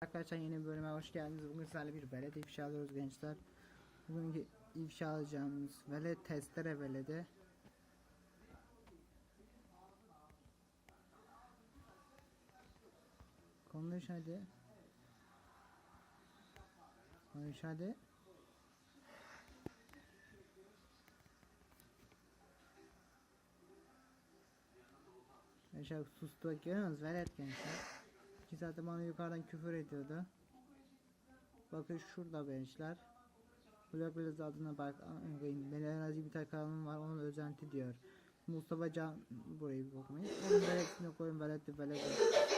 Arkadaşlar yeni bir bölüme hoş geldiniz. Bugün sizlerle bir velet ifşa alıyoruz gençler. Bugünkü ifşa alacağımız velet testere veledi. Konuş hadi. Konuş hadi. Gençler sustu görüyorsunuz velet gençler. İki zaten bana yukarıdan küfür ediyordu. Bakın şurada gençler. Blok Blaze adına bak. Benim enerji bir tane kanalım var onun özenti diyor. Mustafa Can burayı bir bakmayın. Onun veletini koyun veleti veleti.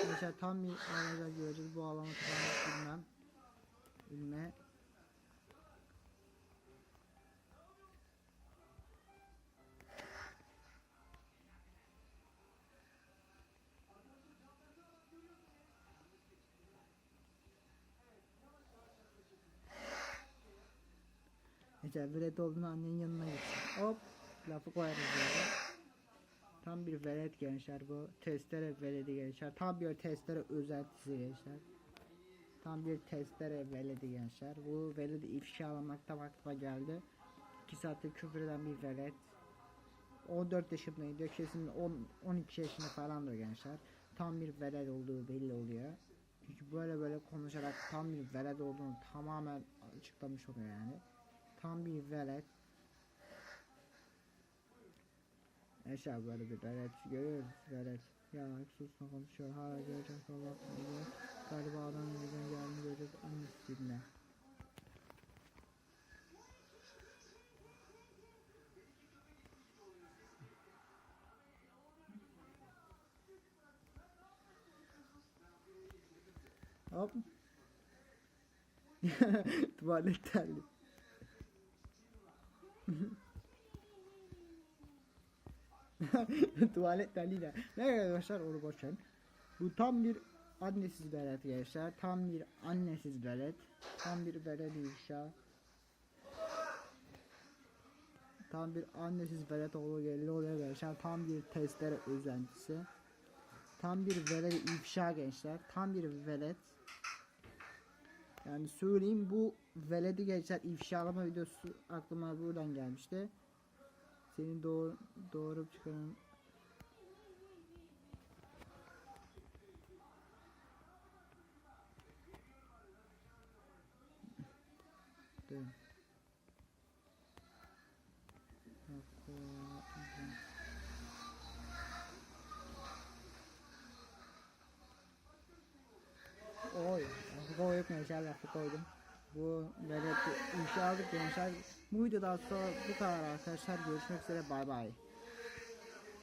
Gençler tam bir analiz göreceğiz. Bu alanı kullanmak bilmem. Bilme. Ecel velet olduğunu annenin yanına gitsin. Hop lafı koyarız böyle. Tam bir velet gençler bu. Testere veledi gençler. Tam bir testere özentisi gençler. Tam bir testere veledi gençler. Bu veledi ifşalamakta aklıma geldi. 2 saatte küfür eden bir velet. 14 yaşındaydı. Kesin 10 12 yaşında falan da gençler. Tam bir velet olduğu belli oluyor. Çünkü böyle böyle konuşarak tam bir velet olduğunu tamamen açıklamış oluyor yani. Tam bir velet. Eşya böyle bir velet görüyoruz velet. Ya susma konuşuyor hala göreceğim Allah korusun. Galiba adamın yüzüne geldiğini göreceğiz annesi dinle. Hop. Tuvalet terli. Tuvalet terliyle. Ne arkadaşlar onu boşver. Bu tam bir annesiz velet gençler. Tam bir annesiz velet. Tam bir velet ifşa. Tam bir annesiz velet olduğu belli oluyor gençler. Tam bir testere özentisi. Tam bir velet ifşa gençler. Tam bir velet. Yani söyleyeyim bu veledi gençler ifşalama videosu aklıma buradan gelmişti. Senin doğru doğurup çıkaran Dön. Yok gençler Afrika koydum. Bu böyle inşa aldık gençler. Bu videodan sonra bu kadar arkadaşlar. Görüşmek üzere bay bay.